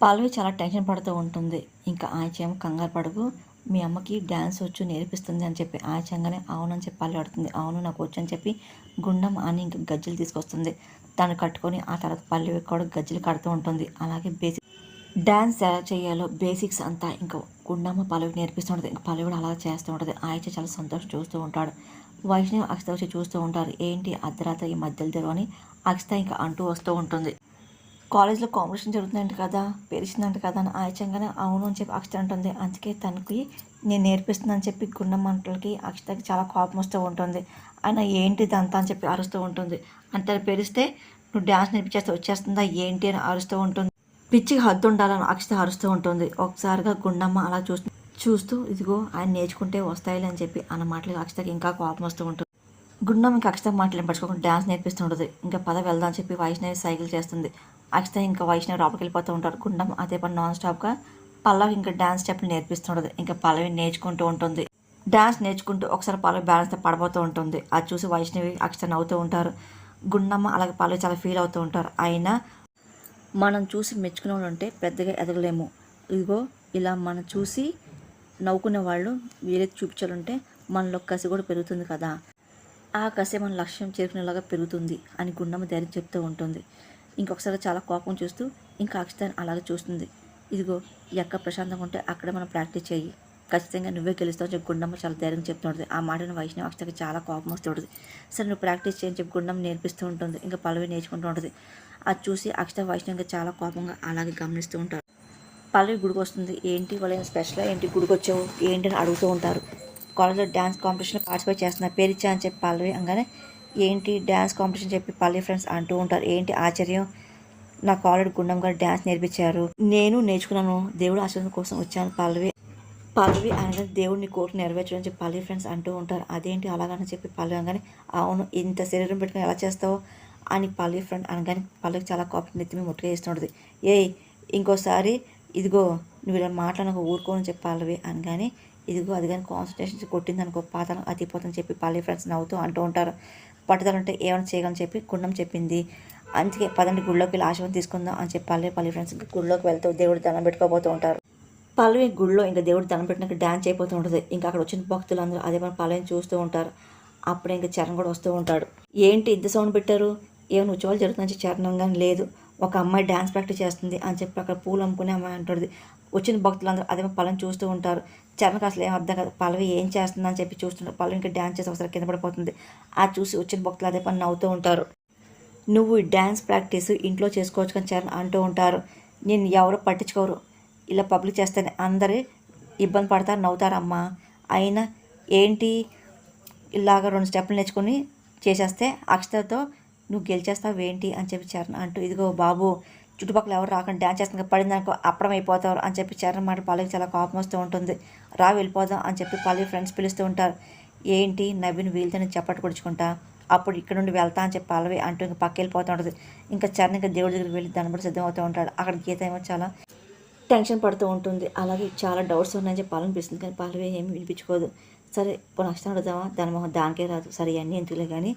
పల్లవి చాలా టెన్షన్ పడుతూ ఉంటుంది. ఇంకా ఆచేమో కంగారు పడుకు. మీ అమ్మకి డ్యాన్స్ వచ్చు నేర్పిస్తుంది అని చెప్పి ఆచంగానే అవునని చెప్పి పల్లవి పడుతుంది అవును నాకు వచ్చు అని చెప్పి గుండం అని ఇంకా గజ్జలు తీసుకొస్తుంది. దాన్ని కట్టుకొని ఆ తర్వాత పల్లవి కూడా గజ్జలు కడుతూ ఉంటుంది. అలాగే బేసిక్ డ్యాన్స్ ఎలా చేయాలో బేసిక్స్ అంతా ఇంకా గుండమ్మ పల్లవి నేర్పిస్తుంటుంది ఇంకా పల్లవి కూడా అలా చేస్తూ ఉంటుంది. ఆయిచ చాలా సంతోషం చూస్తూ ఉంటాడు. వైష్ణవి అక్షత వచ్చి చూస్తూ ఉంటారు. ఏంటి అర్ధరాత్రి ఈ మధ్యలో తెరు అని అక్షత ఇంకా అంటూ వస్తూ ఉంటుంది. కాలేజ్లో కాంపిటీషన్ జరుగుతుందంట కదా పెరిచిందంట కదా అని ఆచంగానే అవును అని చెప్పి అక్షత అంటుంది. అందుకే తనకి నేను నేర్పిస్తున్నాను చెప్పి గుండమంటలకి అక్షతకి చాలా కోపం వస్తూ ఉంటుంది. ఆయన ఏంటి దంతా అని చెప్పి అరుస్తూ ఉంటుంది. అంటే పెరిస్తే నువ్వు డ్యాన్స్ నేర్పించేస్తే వచ్చేస్తుందా ఏంటి అని అరుస్తూ ఉంటుంది. పిచ్చికి హద్దు ఉండాలని అక్షత అరుస్తూ ఉంటుంది. ఒకసారిగా గుండమ్మ అలా చూస్తూ చూస్తూ ఇదిగో ఆయన నేర్చుకుంటే వస్తాయిలే అని చెప్పి అన్న మాటలు అక్షతకి ఇంకా కోపం వస్తూ ఉంటుంది. గుండం ఇంకా అక్షత మాటలు పట్టుకోకుండా డ్యాన్స్ నేర్పిస్తుంటుంది. ఇంకా పద వెళ్దాం అని చెప్పి వైష్ణవి సైకిల్ చేస్తుంది. అక్షత ఇంకా వైష్ణవి లోపలికి వెళ్ళిపోతూ ఉంటారు. గుండం అదే పని నాన్ స్టాప్గా పల్లవి ఇంకా డ్యాన్స్ స్టెప్లు నేర్పిస్తుంటుంది. ఇంకా పల్లవి నేర్చుకుంటూ ఉంటుంది. డ్యాన్స్ నేర్చుకుంటూ ఒకసారి పల్లవి బ్యాలెన్స్తో పడిపోతూ ఉంటుంది. అది చూసి వైష్ణవి అక్షత నవ్వుతూ ఉంటారు. గుండమ్మ అలాగే పల్లవి చాలా ఫీల్ అవుతూ ఉంటారు. అయినా మనం చూసి మెచ్చుకునే వాళ్ళు ఉంటే పెద్దగా ఎదగలేము. ఇదిగో ఇలా మనం చూసి నవ్వుకునే వాళ్ళు వేరే చూపించాలంటే మనలో కసి కూడా పెరుగుతుంది కదా. ఆ కసి మన లక్ష్యం చేరుకునేలాగా పెరుగుతుంది అని గుండమ్మ ధైర్యం చెప్తూ ఉంటుంది. ఇంకొకసారి చాలా కోపం చూస్తూ ఇంకా అక్షతాన్ని అలాగే చూస్తుంది. ఇదిగో ఎక్క ప్రశాంతంగా ఉంటే అక్కడే మనం ప్రాక్టీస్ చేయి ఖచ్చితంగా నువ్వే గెలుస్తావు చెప్పి గుండమ్మ చాలా ధైర్యం చెప్తుంటుంది. ఆ మాటను వైష్ణవి అక్షతకి చాలా కోపం వస్తుంటుంది. సరే నువ్వు ప్రాక్టీస్ చేయని చెప్పి గుండమ్మ నేర్పిస్తూ ఉంటుంది. ఇంకా పల్లవి నేర్చుకుంటూ ఉంటుంది. అది చూసి అక్షత వైష్ణవిగా చాలా కోపంగా అలాగే గమనిస్తూ ఉంటారు. పల్లవి గుడికి వస్తుంది. ఏంటి వాళ్ళ స్పెషల్ ఏంటి గుడికి వచ్చావు? ఏంటి అని అడుగుతూ ఉంటారు. కాలేజ్లో డ్యాన్స్ కాంపిటీషన్ పార్టిసిపేట్ చేస్తున్నా పేరిచ్చా అని చెప్పి పల్లవి అనగానే ఏంటి డ్యాన్స్ కాంపిటీషన్ చెప్పి పల్లె ఫ్రెండ్స్ అంటూ ఉంటారు. ఏంటి ఆశ్చర్యం? నాకు ఆల్రెడీ గుండం గారు డ్యాన్స్ నేర్పించారు. నేను నేర్చుకున్నాను. దేవుడు ఆశీర్వాదం కోసం వచ్చాను. పల్లవి పల్లవి అనగానే దేవుడిని కోరిక నెరవేర్చడం చెప్పి పల్లవి ఫ్రెండ్స్ అంటూ ఉంటారు. అదేంటి అలాగని చెప్పి పల్లవి అనగానే అవును ఇంత శరీరం పెట్టుకుని ఎలా చేస్తావు? అని పల్లవి ఫ్రెండ్ అనగానే పల్లవికి చాలా కోపం నెత్తిమి ముట్టుగా చేస్తుంటుంది ఏయ్ ఇంకోసారి ఇదిగో నువ్వు ఇలా మాట్లాడక ఊరుకోని చెప్పి పల్లవి అనగానే ఇదిగో అది కానీ కాన్సన్ట్రేషన్ కొట్టింది అనుకో పాతనం అతిపోతని చెప్పి పల్లవి ఫ్రెండ్స్ నవ్వుతూ అంటూ ఉంటారు. పట్టుదల ఉంటే ఏమైనా చేయగలని చెప్పి గుండం చెప్పింది. అందుకే పదండి గుళ్ళోకి వెళ్ళి ఆశీర్వాదం తీసుకుందాం అని చెప్పి పల్లవి పల్లవి ఫ్రెండ్స్ గుళ్ళోకి వెళ్తూ దేవుడు దండం పెట్టుకోబోతూ ఉంటారు. పల్లవి గుళ్ళో ఇంకా దేవుడు దండం పెట్టినాక డ్యాన్స్ అయిపోతూ ఉంటుంది. ఇంకా అక్కడ వచ్చిన భక్తులు అందరూ అదే మన పల్లవిని చూస్తూ ఉంటారు. అప్పుడే ఇంకా చరణ్ కూడా వస్తూ ఉంటాడు. ఏంటి ఇంత సౌండ్ పెట్టారు? ఏమైనా ఉత్సవాలు జరుగుతుందని చరణం కానీ లేదు. ఒక అమ్మాయి డ్యాన్స్ ప్రాక్టీస్ చేస్తుంది అని చెప్పి అక్కడ పూలు అమ్ముకునే అమ్మాయి అంటుంది. వచ్చిన భక్తులందరూ అదే పల్లవిని చూస్తూ ఉంటారు. చరణకు అసలు ఏం అర్థం కాదు. పల్లవి ఏం చేస్తుందని చెప్పి చూస్తున్నారు పల్లవి ఇంకా డ్యాన్స్ చేసి ఒకసారి కింద పడిపోతుంది. అది చూసి వచ్చిన భక్తులు అదే పని నవ్వుతూ ఉంటారు. నువ్వు ఈ డ్యాన్స్ ప్రాక్టీస్ ఇంట్లో చేసుకోవచ్చు కానీ చరణ్ అంటూ ఉంటారు. నేను ఎవరు పట్టించుకోరు. ఇలా పబ్లిక్ చేస్తేనే అందరూ ఇబ్బంది పడతారు నవ్వుతారమ్మా అయినా ఏంటి ఇలాగ రెండు స్టెప్పులు నేర్చుకొని చేసేస్తే అక్షతతో నువ్వు గెలిచేస్తావు ఏంటి అని చెప్పి చరణ్ అంటూ ఇదిగో బాబు చుట్టుపక్కల ఎవరు రాకుండా డ్యాన్స్ చేస్తున్నా పడిందనుకో అప్పడం అయిపోతారు అని చెప్పి చరణ్ మాట పాలకి చాలా కోపం వస్తూ ఉంటుంది. రా వెళ్ళిపోదాం అని చెప్పి పల్లవి ఫ్రెండ్స్ పిలుస్తూ ఉంటారు. ఏంటి నవ్విన వీలుతో చప్పట్టు పొడుచుకుంటా అప్పుడు ఇక్కడ నుండి వెళ్తా అని చెప్పి పల్లవి అంటూ ఇంకా పక్క వెళ్ళిపోతూ ఉంటుంది. ఇంకా చరణ్ ఇంకా దేవుడి దగ్గరికి వెళ్ళి దాన్ని సిద్ధం సిద్ధమవుతూ ఉంటాడు. అక్కడ గీత ఏమో చాలా టెన్షన్ పడుతూ ఉంటుంది. అలాగే చాలా డౌట్స్ ఉన్నాయని చెప్పి అనిపిస్తుంది కానీ పల్లవి ఏమి వినిపించుకోదు. సరే ఇప్పుడు నష్టం అడుగుదామా? దాని మొహం దానికే రాదు. సరే ఇవన్నీ ఎందుకులే కానీ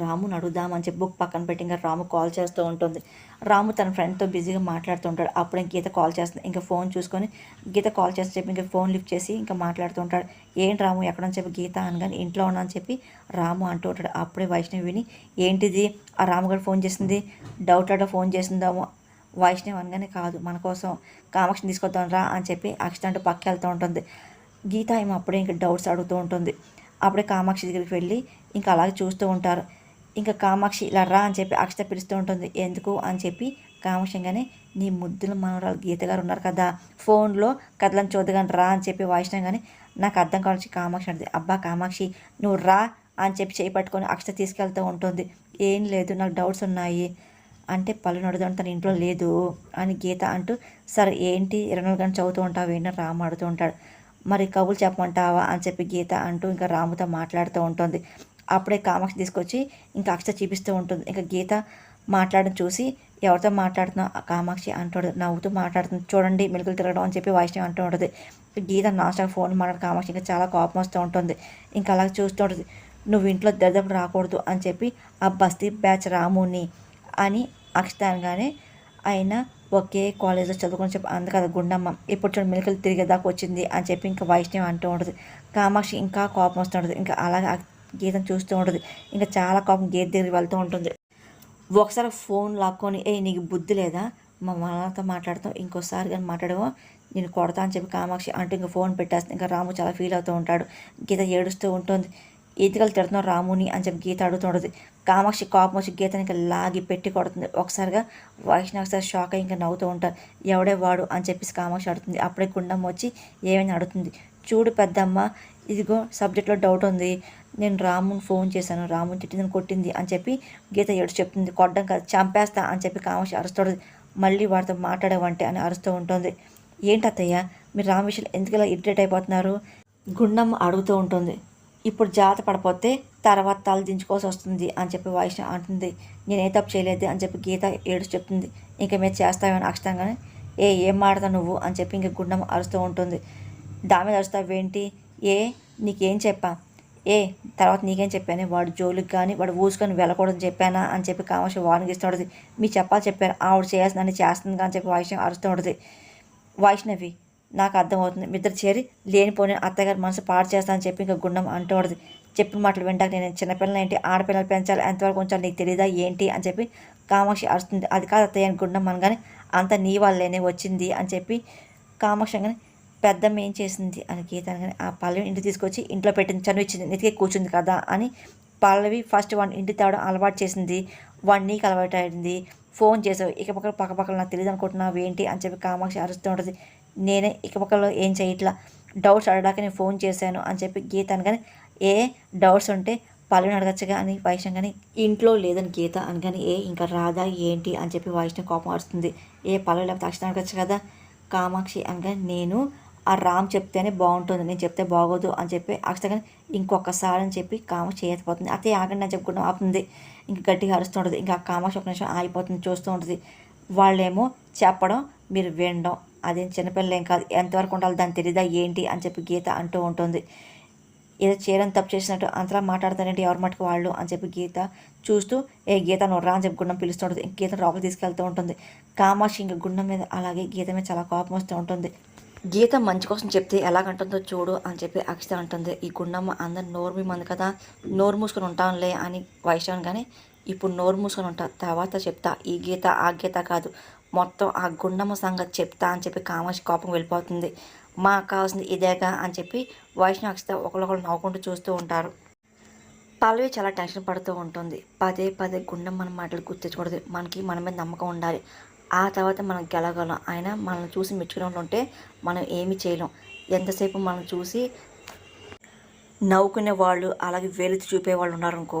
రాముని అడుగుదామని అని చెప్పి బుక్ పక్కన పెట్టి ఇంకా రాము కాల్ చేస్తూ ఉంటుంది. రాము తన ఫ్రెండ్తో బిజీగా మాట్లాడుతూ ఉంటాడు. అప్పుడు గీత కాల్ చేస్తుంది. ఇంకా ఫోన్ చూసుకొని గీత కాల్ చేస్తే చెప్పి ఇంకా ఫోన్ లిఫ్ట్ చేసి ఇంకా మాట్లాడుతూ ఉంటాడు. ఏంటి రాము? ఎక్కడని చెప్పి గీత అనగానే ఇంట్లో ఉన్నా అని చెప్పి రాము అంటూ ఉంటాడు. అప్పుడే వైష్ణవి విని ఏంటిది? ఆ రాము గారు ఫోన్ చేసింది? డౌట్ అడ ఫోన్ చేసిందాము? వైష్ణవి అనగానే కాదు మన కోసం కామాక్షిని తీసుకొద్దాం రా అని చెప్పి అక్షత అంటూ పక్క వెళ్తూ ఉంటుంది. గీత ఏమో అప్పుడే ఇంకా డౌట్స్ అడుగుతూ ఉంటుంది. అప్పుడే కామాక్షి దగ్గరికి వెళ్ళి ఇంకా అలాగే చూస్తూ ఉంటారు. ఇంకా కామాక్షి ఇలా రా అని చెప్పి అక్షత పిలుస్తూ ఉంటుంది. ఎందుకు అని చెప్పి కామాక్షంగానే నీ ముద్దుల మనవరాలు గీత గారు ఉన్నారు కదా ఫోన్లో కథలను చూద్దగాని రా అని చెప్పి వాయిస్నా కానీ నాకు అర్థం కావాల్సి కామాక్షి అంటే అబ్బా కామాక్షి నువ్వు రా అని చెప్పి చేయి పట్టుకొని అక్షత తీసుకెళ్తూ ఉంటుంది. ఏం లేదు నాకు డౌట్స్ ఉన్నాయి. అంటే పళ్ళు నడుదాం తన ఇంట్లో లేదు అని గీత అంటూ సరే ఏంటి? ఇరవై నాలుగు గంటలు చదువుతూ ఉంటావు ఏంటని రాము ఆడుతూ ఉంటాడు. మరి కబులు చెప్పమంటావా? అని చెప్పి గీత అంటూ ఇంకా రాముతో మాట్లాడుతూ ఉంటుంది. అప్పుడే కామాక్షి తీసుకొచ్చి ఇంకా అక్ష చూపిస్తూ ఉంటుంది. ఇంకా గీత మాట్లాడడం చూసి ఎవరితో మాట్లాడుతున్నావు? కామాక్షి అంటాడు నవ్వుతూ మాట్లాడుతుంది. చూడండి మెలుకులు తిరగడం అని చెప్పి వైష్ణవి అంటూ ఉంటుంది. గీత నాస్టాక్ ఫోన్ మాట్లాడు కామాక్షి ఇంకా చాలా కోపం వస్తూ ఉంటుంది. ఇంకా అలాగే చూస్తూ ఉంటుంది. నువ్వు ఇంట్లో దరిదప్పుడు రాకూడదు అని చెప్పి ఆ బస్తీ బ్యాచ్ రాముని అని అక్షత అనగానే ఆయన ఒకే కాలేజ్లో చదువుకొని చెప్పి అందుకు అది గుండమ్మ. ఇప్పుడు చూడు మిలకలు తిరిగేదాకా వచ్చింది అని చెప్పి ఇంకా వైష్ణవి అంటూ ఉంటుంది. కామాక్షి ఇంకా కోపం వస్తుంటుంది ఇంకా అలాగే గీతం చూస్తూ ఉంటుంది. ఇంకా చాలా కోపం గీత దగ్గరికి వెళ్తూ ఉంటుంది. ఒకసారి ఫోన్ లాక్కొని ఏ నీకు బుద్ధి లేదా? మా వాళ్ళతో మాట్లాడతాం. ఇంకోసారి కానీ మాట్లాడవో? నేను కొడతా అని చెప్పి కామాక్షి అంటూ ఇంకా ఫోన్ పెట్టేస్తుంది. ఇంకా రాము చాలా ఫీల్ అవుతూ ఉంటాడు. గీత ఏడుస్తూ ఉంటుంది. ఈతకలు తిడుతున్నావు రాముని అని చెప్పి గీత అడుగుతుంటుంది కామాక్షి కోపం వచ్చి గీతని ఇంకా లాగి పెట్టి కొడుతుంది. ఒకసారిగా వైష్ణవ్ ఒకసారి షాక్ అయ్యి ఇంకా నవ్వుతూ ఉంటారు. ఎవడే వాడు అని చెప్పేసి కామాక్షి అడుగుతుంది. అప్పుడే గుండమ్మ వచ్చి ఏమైనా అడుగుతుంది. చూడు పెద్దమ్మ ఇదిగో సబ్జెక్ట్లో డౌట్ ఉంది. నేను రాముని ఫోన్ చేశాను. రాముని తిట్టిందని కొట్టింది అని చెప్పి గీత ఏడు చెప్తుంది. కొట్టడం కాదు చంపేస్తా అని చెప్పి కామాక్షి అరుస్తుంది మళ్ళీ వాడితో మాట్లాడవంటే అని అరుస్తూ ఉంటుంది. ఏంటత్తయ్య మీరు రామ్ విషయంలో ఎందుకు ఇలా ఇరిటేట్ అయిపోతున్నారు? గుండమ్మ అడుగుతూ ఉంటుంది. ఇప్పుడు జాగ్రత్త పడిపోతే తర్వాత తల దించుకోవాల్సి వస్తుంది అని చెప్పి వైష్ణవ్ అంటుంది. నేనే తప్పు చేయలేదు అని చెప్పి గీత ఏడు చెప్తుంది. ఇంకా మీరు చేస్తామని అక్షతంగానే ఏ ఏం మాడతావు నువ్వు అని చెప్పి ఇంక గుండమ్మ అరుస్తూ ఉంటుంది. దాని మీద అరుస్తావేంటి? ఏ నీకేం చెప్పా? ఏ తర్వాత నీకేం చెప్పాను? వాడు జోలికి కానీ వాడు ఊసుకొని వెళ్ళకూడదని చెప్పానా అని చెప్పి కామాక్షి వార్నింగ్ ఇస్తుంటుంది మీ చెప్పాలి చెప్పారు ఆవిడ చేయాల్సిందని చేస్తుంది అని చెప్పి వైష్ణవి అరుస్తూ ఉంటుంది. వైష్ణవి నాకు అర్థమవుతుంది. ఇద్దరు చేరి లేనిపోయిన అత్తగారి మనసు పాడు చేస్తానని చెప్పి ఇంకా గుండం అంటూడదు. చెప్పిన మాటలు వింటాక నేను చిన్నపిల్లలు ఏంటి ఆడపిల్లలు పెంచాలి ఎంతవరకు ఉంచాలి నీకు తెలియదా ఏంటి? అని చెప్పి కామాక్షి అరుస్తుంది. అది కాదు అత్తయ్య అని గుండం అనగానే అంత నీ వాళ్ళేనే వచ్చింది అని చెప్పి కామాక్షి అనగానే పెద్దమ్మ ఏం చేసింది? అని గీత అనగానే ఆ పల్లవి ఇంటి తీసుకొచ్చి ఇంట్లో పెట్టింది. చనువు నెతికే కూర్చుంది కదా అని పల్లవి ఫస్ట్ వాడిని ఇంటి తేవడం అలవాటు చేసింది. వాడిని నీకు అలవాటు అయింది. ఫోన్ చేసావు. ఇక పక్కన పక్క పక్కన నాకు తెలియదు అనుకుంటున్నావు ఏంటి అని చెప్పి కామాక్షి అరుస్తూ ఉంటుంది. నేనే ఇకపక్కలో ఏం చేయట్లా డౌట్స్ అడగడానికి నేను ఫోన్ చేశాను అని చెప్పి గీత అనగానే ఏ డౌట్స్ ఉంటే పల్లెని అడగచ్చుగా అని వైష్ణవ్ కానీ ఇంట్లో లేదని గీత అనగానే ఏ ఇంకా రాదా ఏంటి అని చెప్పి వైష్ణవ్ కోపం అరుస్తుంది ఏ పలు లేకపోతే అక్షణ అడగచ్చు కదా కామాక్షి అనగానే నేను ఆ రామ్ చెప్తేనే బాగుంటుంది నేను చెప్తే బాగోదు అని చెప్పి అక్షతగా ఇంకొకసారి అని చెప్పి కామాక్షి చేయకపోతుంది అతే ఆగండి అని చెప్పుకుంటూ ఆపుతుంది. ఇంకా గట్టిగా అరుస్తుంటుంది ఇంకా కామాక్షి ఒక నిమిషం ఆగిపోతుంది చూస్తూ ఉంటుంది. వాళ్ళేమో చెప్పడం మీరు వినడం. అదేం చిన్నపిల్లలేం కాదు. ఎంతవరకు ఉండాలి దాన్ని తెలీదా ఏంటి అని చెప్పి గీత అంటూ ఉంటుంది. ఏదో చేయడం తప్పు చేసినట్టు అంతలా మాట్లాడతానంటే ఎవరి మటుకు వాళ్ళు అని చెప్పి గీత చూస్తూ ఏ గీత నువ్వు అని చెప్పి గుండం పిలుస్తుంటుంది. గీత లోపల తీసుకెళ్తూ ఉంటుంది. కామాక్షి ఇంకా గుండం మీద అలాగే గీత మీద చాలా కోపం వస్తూ ఉంటుంది. గీత మంచి కోసం చెప్తే ఎలాగంటుందో చూడు అని చెప్పి అక్షిత అంటుంది. ఈ గుండమ్మ అందరు నోరు మంది కదా నోరు మూసుకొని ఉంటానులే అని వైశాన్ కానీ ఇప్పుడు నోరు మూసుకొని ఉంటా తర్వాత చెప్తా. ఈ గీత ఆ గీత కాదు. మొత్తం ఆ గుండమ్మ సంగతి చెప్తా అని చెప్పి కామాక్షి కోపం వెళ్ళిపోతుంది. మాకు కావాల్సింది ఇదేగా అని చెప్పి వైష్ణవ అక్షిత ఒకరికొకరు నవ్వుకుంటూ చూస్తూ ఉంటారు. పల్లవి చాలా టెన్షన్ పడుతూ ఉంటుంది. పదే పదే గుండె మన మాటలు గుర్తించకూడదు మనకి మన మీద నమ్మకం ఉండాలి. ఆ తర్వాత మనం గెలగలం. అయినా మనల్ని చూసి మెచ్చుకునే ఉంటే మనం ఏమి చేయలేం. ఎంతసేపు మనం చూసి నవ్వుకునే వాళ్ళు అలాగే వేలు చూపే వాళ్ళు ఉన్నారనుకో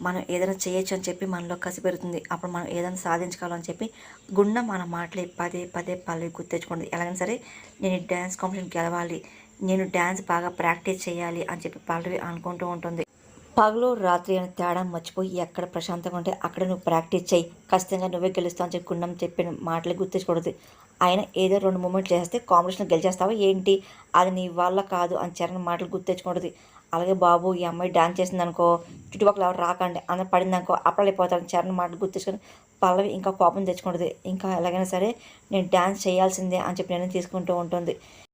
మనం ఏదైనా చేయొచ్చు అని చెప్పి మనలో కసి పెరుగుతుంది. అప్పుడు మనం ఏదైనా సాధించగలం చెప్పి గుండె మన మాటలే పదే పదే పల్లవి గుర్తించుకోండి ఎలాగైనా సరే నేను డ్యాన్స్ కాంపిటీషన్ గెలవాలి నేను డ్యాన్స్ బాగా ప్రాక్టీస్ చేయాలి అని చెప్పి పల్లవి అనుకుంటూ ఉంటుంది. పగలు రాత్రి అని తేడా మర్చిపోయి ఎక్కడ ప్రశాంతంగా ఉంటే అక్కడ నువ్వు ప్రాక్టీస్ చేయి. ఖచ్చితంగా నువ్వే గెలుస్తావు అని చెప్పి చెప్పిన మాటలు గుర్తించకూడదు ఆయన ఏదో రెండు మూమెంట్లు చేస్తే కాంపిటీషన్ గెలిచేస్తావా ఏంటి? అది నీ వల్ల కాదు అని చరణ్ మాటలు గుర్తించకూడదు అలాగే బాబు ఈ అమ్మాయి డాన్స్ చేసిందనుకో చుట్టుపక్కల ఎవరు రాకండి అందరు పడిందనుకో అనుకో చరణ్ మాటలు గుర్తించుకొని పల్లవి ఇంకా కోపం తెచ్చుకుంటుంది. ఇంకా ఎలాగైనా సరే నేను డ్యాన్స్ చేయాల్సిందే అని చెప్పి నేను తీసుకుంటూ ఉంటుంది.